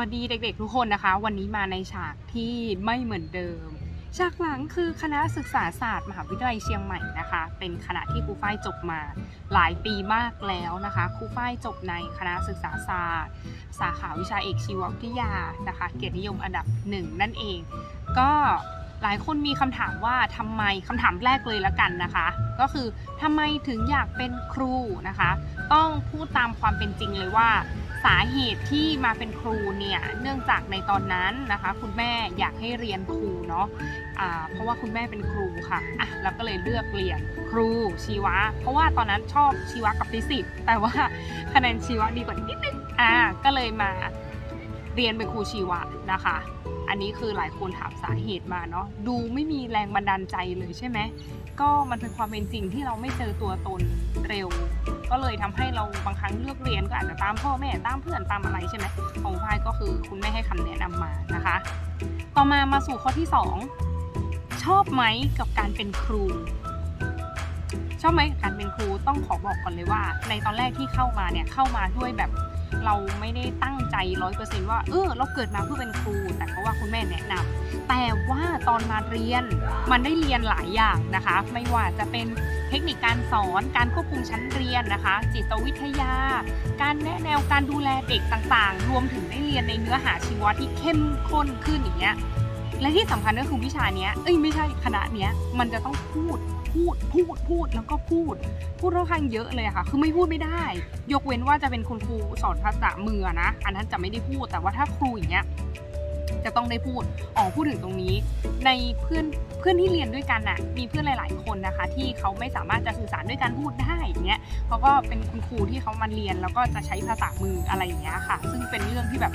วัสดีเด็กๆทุกคนนะคะ วันนี้มาในฉากที่ไม่เหมือนเดิม ฉากหลังคือคณะศึกษาศาสตร์ มหาวิทยาลัยเชียงใหม่นะคะ เป็นคณะที่ครูฝ้ายจบมาหลายปีมากแล้วนะคะครูฝ้ายจบในคณะศึกษาศาสตร์ สาขาวิชาเอกชีววิทยานะคะ เกียรตินิยมอันดับหนึ่งนั่นเอง ก็หลายคนมีคำถามว่าทำไมคำถามแรกเลยละกันนะคะ ก็คือทำไมถึงอยากเป็นครูนะคะ ต้องพูดตามความเป็นจริงเลยว่า สาเหตุที่มาเป็นครูเนี่ยเนื่องจากในตอนนั้นนะคะ คุณแม่อยากให้เรียนครูเนาะอ่าเพราะว่าคุณแม่เป็นครูค่ะอะเราก็เลยเลือกเรียนครูชีวะ เพราะว่าตอนนั้นชอบชีวะกับฟิสิกส์แต่ว่าคะแนนชีวะดีกว่านิดนึงอ่าก็เลยมาเรียนเป็นครูชีวะนะคะ อันนี้คือหลายคนถามสาเหตุมาเนาะดูไม่มีแรงบันดาลใจเลยใช่ไหมก็มันเป็นความเป็นจริงที่เราไม่เจอตัวตนเร็ว ก็เลยทำให้เราบางครั้งเลือกเรียนก็อาจจะตามพ่อแม่ตามเพื่อนตามอะไรใช่ไหมของพายก็คือคุณแม่ให้คำแนะนำมานะคะ ต่อมามาสู่ข้อที่ 2 ชอบไหมกับการเป็นครู ชอบไหมกับการเป็นครูต้องขอบอกก่อนเลยว่า ในตอนแรกที่เข้ามาเนี่ยเข้ามาด้วยแบบ เราไม่ได้ตั้งใจร้อยเปอร์เซนต์ว่าเออเราเกิดมาเพื่อเป็นครู แต่เพราะว่าคุณแม่แนะนำแต่ว่าตอนมาเรียนมันได้เรียนหลายอย่างนะคะ ไม่ว่าจะเป็นเทคนิคการสอนการควบคุมชั้นเรียนนะคะ จิตวิทยา การแนะแนวการดูแลเด็กต่างๆ รวมถึงได้เรียนในเนื้อหาชีวะที่เข้มข้นขึ้นอย่างเงี้ยและที่สำคัญก็คือวิชาเนี้ยเอ้ยไม่ใช่คณะเนี้ยมันจะต้องพูดพูดพูดพูดแล้วก็พูด พูดค่อนข้างเยอะเลยค่ะ คือไม่พูดไม่ได้ ยกเว้นว่าจะเป็นคุณครูสอนภาษามือนะ อันนั้นจะไม่ได้พูด แต่ว่าถ้าครูอย่างเงี้ยจะต้องได้พูด อ๋อ พูดถึงตรงนี้ ในเพื่อนเพื่อนที่เรียนด้วยกันน่ะ มีเพื่อนหลาย ๆ คนนะคะ ที่เขาไม่สามารถจะสื่อสารด้วยการพูดได้อย่างเงี้ยเขาก็เป็นคุณครูที่เขามาเรียนแล้วก็จะใช้ภาษามืออะไรอย่างเงี้ยค่ะ ซึ่งเป็นเรื่องที่แบบ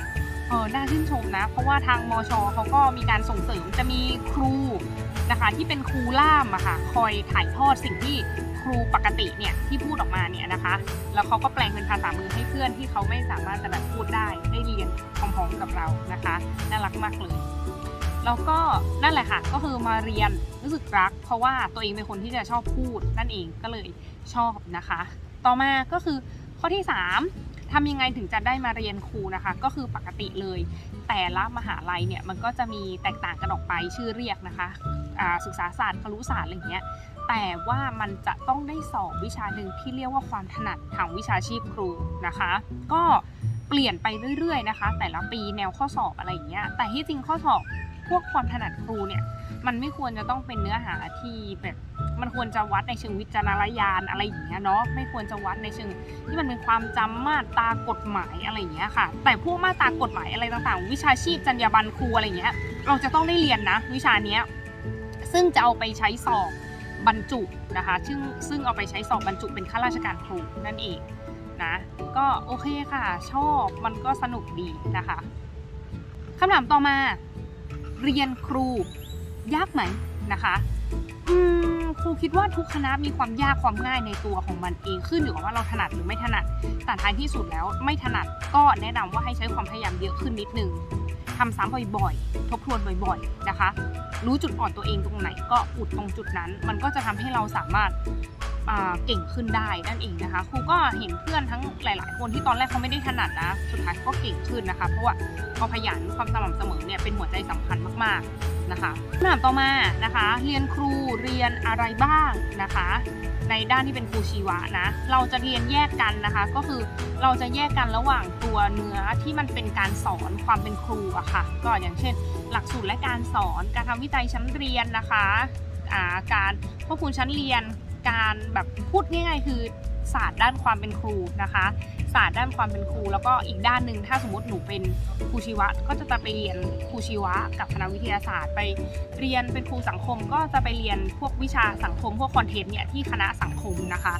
เออน่าชื่นชมนะ เพราะว่าทางมชเขาก็มีการส่งเสริมจะมีครู นะคะ ที่เป็นครูล่ามอะค่ะคอยถ่ายทอดสิ่งที่ครูปกติเนี่ยที่พูดออกมาเนี่ยนะคะ แล้วเขาก็แปลงเป็นภาษามือให้เพื่อนที่เขาไม่สามารถจะแบบพูดได้ได้เรียนพร้อมๆกับเรานะคะน่ารักมากเลยแล้วก็นั่นแหละค่ะ ก็คือมาเรียนรู้สึกรัก เพราะว่าตัวเองเป็นคนที่จะชอบพูดนั่นเองก็เลยชอบนะคะ ต่อมาก็คือข้อที่ 3ทำยังไงถึงจะได้มาเรียนครูนะคะ ก็คือปกติเลย แต่ละมหาลัยเนี่ยมันก็จะมีแตกต่างกันออกไปชื่อเรียกนะคะ ศึกษาศาสตร์ครุศาสตร์อะไรอย่างเงี้ยแต่ว่ามันจะต้องได้สอบวิชาหนึ่งที่เรียกว่าความถนัดทางวิชาชีพครูนะคะ ก็เปลี่ยนไปเรื่อยๆนะคะ แต่ละปีแนวข้อสอบอะไรอย่างเงี้ยแต่ที่จริงข้อสอบพวกความถนัดครูเนี่ยมันไม่ควรจะต้องเป็นเนื้อหาที่แบบมันควรจะวัดในเชิงวิจารณญาณอะไรอย่างเงี้ยเนาะไม่ควรจะวัดในเชิงที่มันเป็นความจำมาตรากฎหมายอะไรอย่างเงี้ยค่ะ แต่พวกมาตรากฎหมายอะไรต่างๆ วิชาชีพจรรยาบรรณครูอะไรอย่างเงี้ยเราจะต้องได้เรียนนะ วิชาเนี้ย ซึ่งจะเอาไปใช้สอบบรรจุนะคะซึ่งซึ่งเอาไปใช้สอบบรรจุเป็นข้าราชการครูนั่นเองนะก็โอเคค่ะ ชอบมันก็สนุกดีนะคะคำถามต่อมา เรียนครูยากไหมนะคะอืมครูคิดว่าทุกคณะมีความยากความง่ายในตัวของมันเองขึ้นอยู่กับว่าเราถนัดหรือไม่ถนัด แต่ท้ายที่สุดแล้วไม่ถนัดก็แนะนำว่าให้ใช้ความพยายามเยอะขึ้นนิดนึงทำซ้ำบ่อยๆ ทบทวนบ่อยๆ นะคะ รู้จุดอ่อนตัวเองตรงไหน ก็อุดตรงจุดนั้น มันก็จะทำให้เราสามารถเก่งขึ้นได้นั่นเองนะคะครูก็เห็นเพื่อนทั้งหลาย ๆ คนที่ตอนแรกเขาไม่ได้ถนัดนะ สุดท้ายก็เก่งขึ้นนะคะ เพราะว่าความขยันความสม่ำเสมอเนี่ยเป็นหัวใจสำคัญมาก ๆนะคะคำถามต่อมานะคะ เรียนครูเรียนอะไรบ้างนะคะ ในด้านที่เป็นครูชีวะนะ เราจะเรียนแยกกันนะคะ ก็คือเราจะแยกกันระหว่างตัวเนื้อที่มันเป็นการสอนความเป็นครูอะค่ะ ก็อย่างเช่น หลักสูตรและการสอนการทำวิจัยชั้นเรียนนะคะาการควบคุมชั้นเรียน การแบบพูดง่ายๆคือ ศาสตร์ด้านความเป็นครูนะคะศาสตร์ด้านความเป็นครู แล้วก็อีกด้านหนึ่งถ้าสมมติหนูเป็นครูชีวะ ก็จะไปเรียนครูชีวะ กับคณะวิทยาศาสตร์ไปเรียนเป็นครูสังคม ก็จะไปเรียนพวกวิชาสังคม พวกคอนเทนต์เนี่ยที่คณะสังคมนะคะ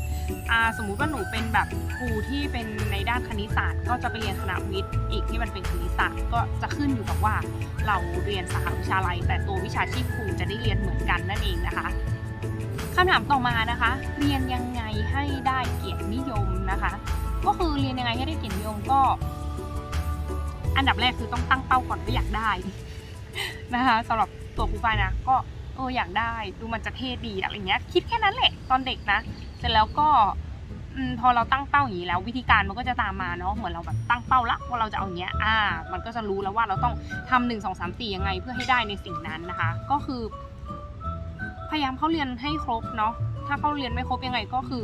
สมมุติว่าหนูเป็นแบบครูที่เป็นในด้านคณิตศาสตร์ ก็จะไปเรียนคณะวิทย์อีกที่มันเป็นคณิตศาสตร์ก็จะขึ้นอยู่กับว่าเราเรียนสาขาวิชาอะไรแต่ตัววิชาชีพครูจะได้เรียนเหมือนกันนั่นเองนะคะ คำถามต่อมานะคะ เรียนยังไงให้ได้เกียรตินิยมนะคะ ก็คือเรียนยังไงให้ได้เกียรตินิยมก็ อันดับแรกคือต้องตั้งเป้าก่อนว่าอยากได้นะคะสำหรับตัวครูฝ้านะก็เอออยากได้ดูมันจะเท่ดีอะไรเงี้ยคิดแค่นั้นแหละตอนเด็กนะเสร็จแล้วก็พอเราตั้งเป้าอย่างนี้แล้ววิธีการมันก็จะตามมาเนาะเหมือนเราแบบตั้งเป้าละว่าเราจะเอาเงี้ยอ่า มันก็จะรู้แล้วว่าเราต้องทำหนึ่งสองสามสี่ยังไงเพื่อให้ได้ในสิ่งนั้นนะคะ ก็คือ พยายามเข้าเรียนให้ครบเนาะถ้าเข้าเรียนไม่ครบยังไงก็คือ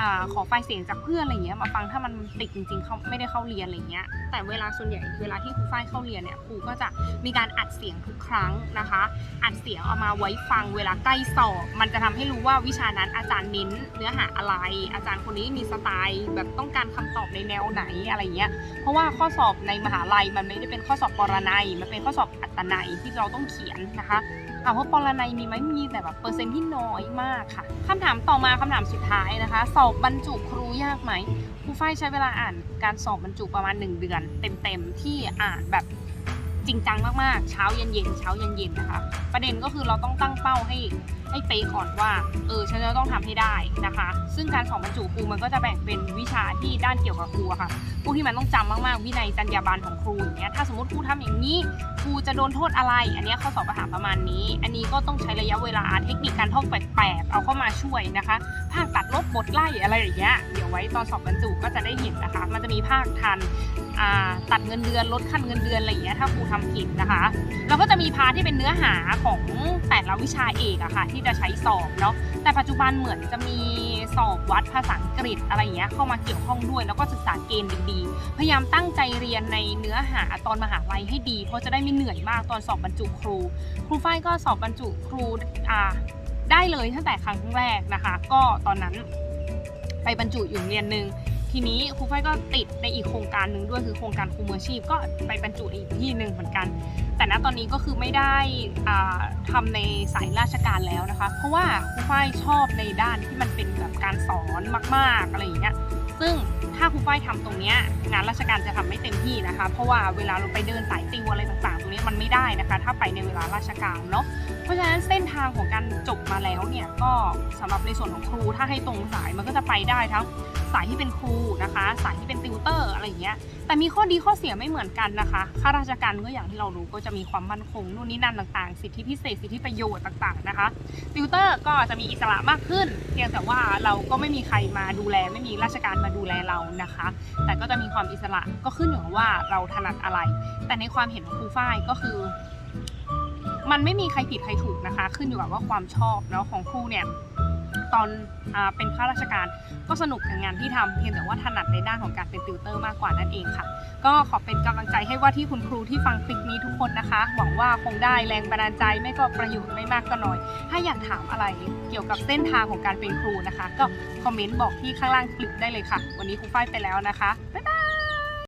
อ่าขอไฟล์เสียงจากเพื่อนอะไรเงี้ยมาฟังถ้ามันติดจริงๆเขาไม่ได้เข้าเรียนอะไรเงี้ยแต่เวลาส่วนใหญ่เวลาที่ครูฝ้ายเข้าเรียนเนี่ยครูก็จะมีการอัดเสียงทุกครั้งนะคะ อัดเสียงเอามาไว้ฟังเวลาใกล้สอบ มันจะทำให้รู้ว่าวิชานั้นอาจารย์เน้นเนื้อหาอะไร อาจารย์คนนี้มีสไตล์แบบต้องการคำตอบในแนวไหนอะไรเงี้ยเพราะว่าข้อสอบในมหาลัยมันไม่ได้เป็นข้อสอบปรนัยมันเป็นข้อสอบอัตนัยที่เราต้องเขียนนะคะ ถามว่าปรนัยมีไหมมีแต่แบบเปอร์เซ็นต์ที่น้อยมากค่ะคำถามต่อมาคำถามสุดท้ายนะคะ สอบบรรจุครูยากไหมครูฝ้ายใช้เวลาอ่านการสอบบรรจุประมาณ 1 เดือน เต็มๆที่อ่านแบบ จริงจังมากๆ เช้าเย็นๆเช้าเย็นๆนะคะ ประเด็นก็คือเราต้องตั้งเป้าให้ให้เป๊ะก่อนว่า เออ ฉันจะต้องทำให้ได้นะคะ ซึ่งการสอบบรรจุครูมันก็จะแบ่งเป็นวิชาที่ด้านเกี่ยวกับครูอะค่ะ พวกที่มันต้องจำมากๆ วินัยจรรยาบรรณของครูอย่างเงี้ย ถ้าสมมติครูทำอย่างนี้ ครูจะโดนโทษอะไร อันเนี้ยข้อสอบปัญหามประมาณนี้ อันนี้ก็ต้องใช้ระยะเวลาเทคนิคการท่องแปลกๆ เอาเข้ามาช่วยนะคะ ภาคตัดลบบทไล่อะไรอย่างเงี้ย เดี๋ยวไว้ตอนสอบบรรจุก็จะได้เห็นนะคะ มันจะมีภาคทันตัดเงินเดือนลดขั้นเงินเดือนอะไรอย่างเงี้ยถ้าครูทำผิดนะคะแล้วก็จะมีพาร์ทที่เป็นเนื้อหาของแต่ละวิชาเอกอะค่ะที่จะใช้สอบเนาะแต่ปัจจุบันเหมือนจะมีสอบวัดภาษาอังกฤษอะไรอย่างเงี้ยเข้ามาเกี่ยวข้องด้วยแล้วก็ศึกษาเกณฑ์ดีๆ พยายามตั้งใจเรียนในเนื้อหาตอนมหาลัยให้ดี เพราะจะได้ไม่เหนื่อยมากตอนสอบบรรจุครู ครูฝ้ายก็สอบบรรจุครูอ่าได้เลยตั้งแต่ครั้งแรกนะคะ ก็ตอนนั้นไปบรรจุอยู่โรงเรียนหนึ่ง ทีนี้ครูฝ้ายก็ติดในอีกโครงการหนึ่งด้วยคือโครงการครูมืออาชีพก็ไปบรรจุอีกที่หนึ่งเหมือนกัน แต่ณตอนนี้ก็คือไม่ได้ทำทำในสายราชการแล้วนะคะ เพราะว่าครูฝ้ายชอบในด้านที่มันเป็นแบบการสอนมาก ๆอะไรอย่างเงี้ยซึ่ง ถ้าครูฝ้ายทำตรงนี้งานราชการจะทำไม่เต็มที่นะคะ เพราะว่าเวลาเราไปเดินสายติวอะไรต่างๆ ตรงนี้มันไม่ได้นะคะ ถ้าไปในเวลาราชการเนาะเพราะฉะนั้นเส้นทางของการจบมาแล้วเนี่ยก็สำหรับในส่วนของครูถ้าให้ตรงสายมันก็จะไปได้ทั้งสายที่เป็นครูนะคะ สายที่เป็นติวเตอร์อะไรอย่างเงี้ยแต่มีข้อดีข้อเสียไม่เหมือนกันนะคะข้าราชการก็อย่างที่เรารู้ก็จะมีความมั่นคงนู่นนี่นั่นต่างๆ สิทธิพิเศษสิทธิประโยชน์ต่างๆนะคะติวเตอร์ก็จะมีอิสระมากขึ้น เพียงแต่ว่าเราก็ไม่มีใครมาดูแล ไม่มีราชการมาดูแลเรานะคะ แต่ก็จะมีความอิสระก็ขึ้นอยู่กับว่าเราถนัดอะไร แต่ในความเห็นของครูฝ้ายก็คือ มันไม่มีใครผิดใครถูกนะคะ ขึ้นอยู่กับว่าความชอบเนาะของครูเนี่ย ตอนอเป็นข้าราชการ ก็สนุกกับงานที่ทำเพียงแต่ว่าถนัดในด้านของการเป็นติวเตอร์มากกว่านั่นเองค่ะ ก็ขอเป็นกำลังใจให้ว่าที่คุณครูที่ฟังคลิปนี้ทุกคนนะคะ หวังว่าคงได้แรงบันดาลใจไม่ก็ประโยชน์ไม่มากก็น้อย ถ้าอยากถามอะไรเกี่ยวกับเส้นทางของการเป็นครูนะคะ ก็คอมเมนต์บอกที่ข้างล่างคลิปได้เลยค่ะ วันนี้ครูฝ้ายไปแล้วนะคะบ๊ายบาย